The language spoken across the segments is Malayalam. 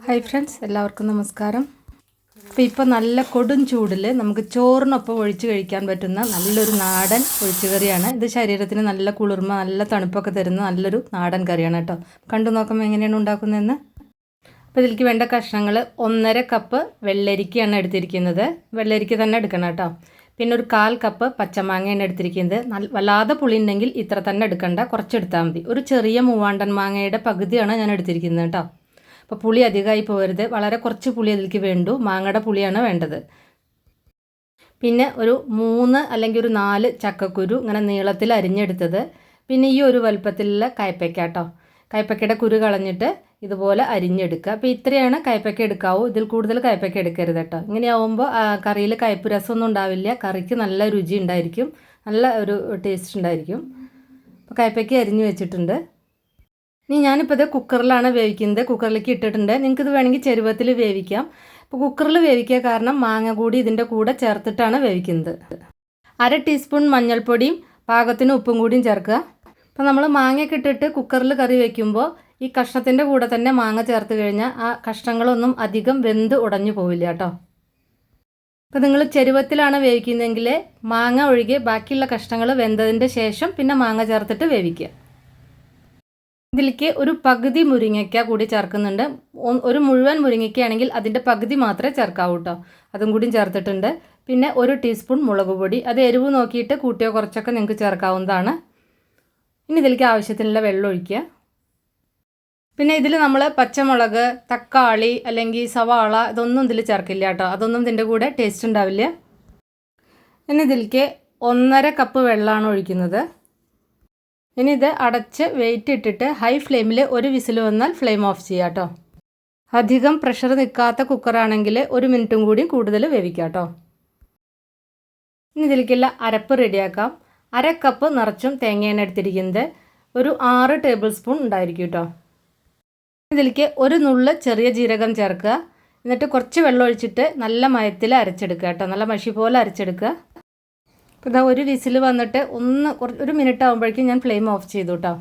ഹായ് ഫ്രണ്ട്സ് എല്ലാവർക്കും നമസ്കാരം. അപ്പോൾ ഇപ്പോൾ നല്ല കൊടും ചൂടിൽ നമുക്ക് ചോറിനൊപ്പം ഒഴിച്ച് കഴിക്കാൻ പറ്റുന്ന നല്ലൊരു നാടൻ ഒഴിച്ചുകറിയാണ്. ഇത് ശരീരത്തിന് നല്ല കുളിർമ നല്ല തണുപ്പൊക്കെ തരുന്ന നല്ലൊരു നാടൻ കറിയാണ് കേട്ടോ. കണ്ടു നോക്കുമ്പോൾ എങ്ങനെയാണ് ഉണ്ടാക്കുന്നതെന്ന്. അപ്പോൾ ഇതിലേക്ക് വേണ്ട കഷ്ണങ്ങൾ ഒന്നര കപ്പ് വെള്ളരിക്കയാണ് എടുത്തിരിക്കുന്നത്. വെള്ളരിക്ക തന്നെ എടുക്കണം കേട്ടോ. പിന്നെ ഒരു കാൽ കപ്പ് പച്ചമാങ്ങയാണ് എടുത്തിരിക്കുന്നത്. വല്ലാതെ പുളി ഉണ്ടെങ്കിൽ ഇത്ര തന്നെ എടുക്കണ്ട. കുറച്ചെടുത്താൽ മതി. ഒരു ചെറിയ മൂവാണ്ടൻ മാങ്ങയുടെ പകുതിയാണ് ഞാൻ എടുത്തിരിക്കുന്നത് കേട്ടോ. അപ്പോൾ പുളി അധികമായി പോകരുത് വളരെ കുറച്ച് പുളി അതിലേക്ക് വേണ്ടു. മാങ്ങയുടെ പുളിയാണ് വേണ്ടത്. പിന്നെ ഒരു മൂന്ന് അല്ലെങ്കിൽ ഒരു നാല് ചക്കക്കുരു ഇങ്ങനെ നീളത്തിൽ അരിഞ്ഞെടുത്തത്. പിന്നെ ഈ ഒരു വലുപ്പത്തിലുള്ള കയ്പ്പയ്ക്ക കേട്ടോ. കയ്പ്പയ്ക്കയുടെ കുരു കളഞ്ഞിട്ട് ഇതുപോലെ അരിഞ്ഞെടുക്കുക. അപ്പോൾ ഇത്രയാണ് കയ്പ്പയ്ക്ക എടുക്കാവൂ. ഇതിൽ കൂടുതൽ കയ്പ്പയ്ക്ക എടുക്കരുത് കേട്ടോ. ഇങ്ങനെയാവുമ്പോൾ കറിയിൽ കയ്പ്പ് രസമൊന്നും ഉണ്ടാവില്ല. കറിക്ക് നല്ല രുചി ഉണ്ടായിരിക്കും. നല്ല ഒരു ടേസ്റ്റ് ഉണ്ടായിരിക്കും. അപ്പോൾ കയ്പ്പയ്ക്ക അരിഞ്ഞു വെച്ചിട്ടുണ്ട്. ഇനി ഞാനിപ്പോൾ ഇത് കുക്കറിലാണ് വേവിക്കുന്നത്. കുക്കറിലേക്ക് ഇട്ടിട്ടുണ്ട്. നിങ്ങൾക്കിത് വേണമെങ്കിൽ ചെരുവത്തിൽ വേവിക്കാം. ഇപ്പോൾ കുക്കറിൽ വേവിക്കുക കാരണം മാങ്ങ കൂടി ഇതിന്റെ കൂടെ ചേർത്തിട്ടാണ് വേവിക്കുന്നത്. അര ടീസ്പൂൺ മഞ്ഞൾപ്പൊടിയും പാകത്തിന് ഉപ്പും കൂടിയും ചേർക്കുക. അപ്പോൾ നമ്മൾ മാങ്ങയൊക്കെ ഇട്ടിട്ട് കുക്കറിൽ കറി വയ്ക്കുമ്പോൾ ഈ കഷ്ണത്തിന്റെ കൂടെ തന്നെ മാങ്ങ ചേർത്ത് കഴിഞ്ഞാൽ ആ കഷ്ണങ്ങളൊന്നും അധികം വെന്ത് ഉടഞ്ഞു പോവില്ല കേട്ടോ. അപ്പോൾ നിങ്ങൾ ചെരുവത്തിലാണ് വേവിക്കുന്നതെങ്കിൽ മാങ്ങ ഒഴികെ ബാക്കിയുള്ള കഷ്ണങ്ങൾ വെന്തതിന്റെ ശേഷം പിന്നെ മാങ്ങ ചേർത്തിട്ട് വേവിക്കുക. ഇതിലേക്ക് ഒരു പകുതി മുരിങ്ങയ്ക്ക കൂടി ചേർക്കുന്നുണ്ട്. ഒരു മുഴുവൻ മുരിങ്ങയ്ക്കയാണെങ്കിൽ അതിന്റെ പകുതി മാത്രമേ ചേർക്കാവൂ കേട്ടോ അതും കൂടി ചേർത്തിട്ടുണ്ട്. പിന്നെ ഒരു ടീസ്പൂൺ മുളക് പൊടി. അത് എരിവ് നോക്കിയിട്ട് കൂട്ടിയോ കുറച്ചൊക്കെ നിങ്ങൾക്ക് ചേർക്കാവുന്നതാണ്. ഇനി ഇതിലേക്ക് ആവശ്യത്തിനുള്ള വെള്ളം ഒഴിക്കുക. പിന്നെ ഇതിൽ നമ്മൾ പച്ചമുളക് തക്കാളി അല്ലെങ്കിൽ സവാള ഇതൊന്നും ഇതിൽ ചേർക്കില്ല കേട്ടോ അതൊന്നും ഇതിന്റെ കൂടെ ടേസ്റ്റ് ഉണ്ടാവില്ല. ഇനി ഇതിലേക്ക് ഒന്നര കപ്പ് വെള്ളമാണ് ഒഴിക്കുന്നത്. ഇനി ഇത് അടച്ച് വെയിറ്റ് ഇട്ടിട്ട് ഹൈ ഫ്ലെയിമിൽ ഒരു വിസിൽ വന്നാൽ ഫ്ലെയിം ഓഫ് ചെയ്യുക കേട്ടോ അധികം പ്രഷർ നിൽക്കാത്ത കുക്കറാണെങ്കിൽ ഒരു മിനിറ്റും കൂടി കൂടുതൽ വേവിക്കാം കേട്ടോ ഇനി ഇതിലേക്കുള്ള അരപ്പ് റെഡിയാക്കാം അര കപ്പ് നിറച്ചും തേങ്ങയാണ് എടുത്തിരിക്കുന്നത്. ഒരു ആറ് ടേബിൾ സ്പൂൺ ഉണ്ടായിരിക്കും കേട്ടോ ഇതിലേക്ക് ഒരു നുള്ള് ചെറിയ ജീരകം ചേർക്കുക. എന്നിട്ട് കുറച്ച് വെള്ളം ഒഴിച്ചിട്ട് നല്ല മയത്തിൽ അരച്ചെടുക്കുക കേട്ടോ നല്ല മഷി പോലെ അരച്ചെടുക്കുക. അപ്പോൾ ഇതാ ഒരു വിസിൽ വന്നിട്ട് ഒന്ന് ഒരു മിനിറ്റ് ആകുമ്പോഴേക്കും ഞാൻ ഫ്ലെയിം ഓഫ് ചെയ്തു കേട്ടോ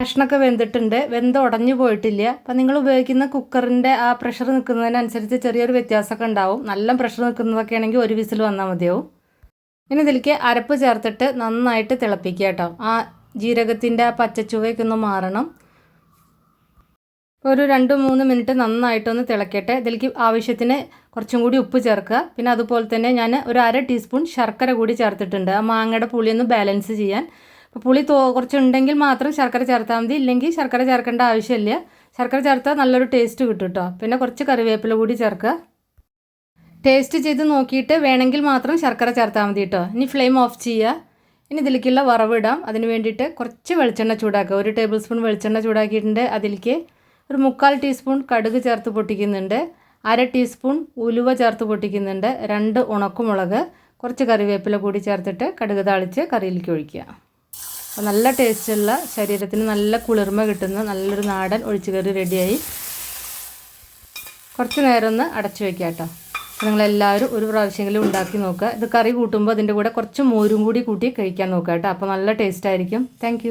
കഷ്ണമൊക്കെ വെന്തിട്ടുണ്ട്. വെന്ത് ഉടഞ്ഞു പോയിട്ടില്ല. അപ്പം നിങ്ങൾ ഉപയോഗിക്കുന്ന കുക്കറിന്റെ ആ പ്രഷർ നിൽക്കുന്നതിനനുസരിച്ച് ചെറിയൊരു വ്യത്യാസമൊക്കെ ഉണ്ടാവും. നല്ല പ്രഷർ നിൽക്കുന്നതൊക്കെ ആണെങ്കിൽ ഒരു വിസിൽ വന്നാൽ മതിയാവും. ഇനി ഇതിലേക്ക് അരപ്പ് ചേർത്തിട്ട് നന്നായിട്ട് തിളപ്പിക്കുക കേട്ടോ ആ ജീരകത്തിന്റെ ആ പച്ചച്ചുവയൊക്കെ ഒന്ന് മാറണം. ഒരു രണ്ട് മൂന്ന് മിനിറ്റ് നന്നായിട്ടൊന്ന് തിളക്കട്ടെ. ഇതിലേക്ക് ആവശ്യത്തിന് കുറച്ചും കൂടി ഉപ്പ് ചേർക്കുക. പിന്നെ അതുപോലെ തന്നെ ഞാൻ ഒരു അര ടീസ്പൂൺ ശർക്കര കൂടി ചേർത്തിട്ടുണ്ട്. ആ മാങ്ങയുടെ പുളി ഒന്ന് ബാലൻസ് ചെയ്യാൻ. അപ്പോൾ പുളി തോ കുറച്ചുണ്ടെങ്കിൽ മാത്രം ശർക്കര ചേർത്താൽ മതി. ഇല്ലെങ്കിൽ ശർക്കര ചേർക്കേണ്ട ആവശ്യമില്ല. ശർക്കര ചേർത്താൽ നല്ലൊരു ടേസ്റ്റ് കിട്ടും കേട്ടോ പിന്നെ കുറച്ച് കറിവേപ്പില കൂടി ചേർക്കുക. ടേസ്റ്റ് ചെയ്ത് നോക്കിയിട്ട് വേണമെങ്കിൽ മാത്രം ശർക്കര ചേർത്താൽ മതി കേട്ടോ ഇനി ഫ്ലെയിം ഓഫ് ചെയ്യുക. ഇനി ഇതിലേക്കുള്ള വറവിടാം അതിന് വേണ്ടിയിട്ട് കുറച്ച് വെളിച്ചെണ്ണ ചൂടാക്കുക. ഒരു ടേബിൾ സ്പൂൺ വെളിച്ചെണ്ണ ചൂടാക്കിയിട്ടുണ്ട് അതിലേക്ക്. ഒരു മുക്കാൽ ടീസ്പൂൺ കടുക് ചേർത്ത് പൊട്ടിക്കുന്നുണ്ട്. അര ടീസ്പൂൺ ഉലുവ ചേർത്ത് പൊട്ടിക്കുന്നുണ്ട്. രണ്ട് ഉണക്കുമുളക് കുറച്ച് കറിവേപ്പില കൂടി ചേർത്തിട്ട് കടുക് താളിച്ച് കറിയിലേക്ക് ഒഴിക്കുക. അപ്പോൾ നല്ല ടേസ്റ്റുള്ള ശരീരത്തിന് നല്ല കുളിർമ കിട്ടുന്ന നല്ലൊരു നാടൻ ഒഴിച്ചുകറി റെഡിയായി. കുറച്ച് നേരം ഒന്ന് അടച്ചു വയ്ക്കുക കേട്ടോ. നിങ്ങളെല്ലാവരും ഒരു പ്രാവശ്യമെങ്കിലും ഉണ്ടാക്കി നോക്കുക. ഇത് കറി കൂട്ടുമ്പോൾ അതിന്റെ കൂടെ കുറച്ച് മോരും കൂടി കൂട്ടി കഴിക്കാൻ നോക്കുക കേട്ടോ. അപ്പോൾ നല്ല ടേസ്റ്റ് ആയിരിക്കും. താങ്ക്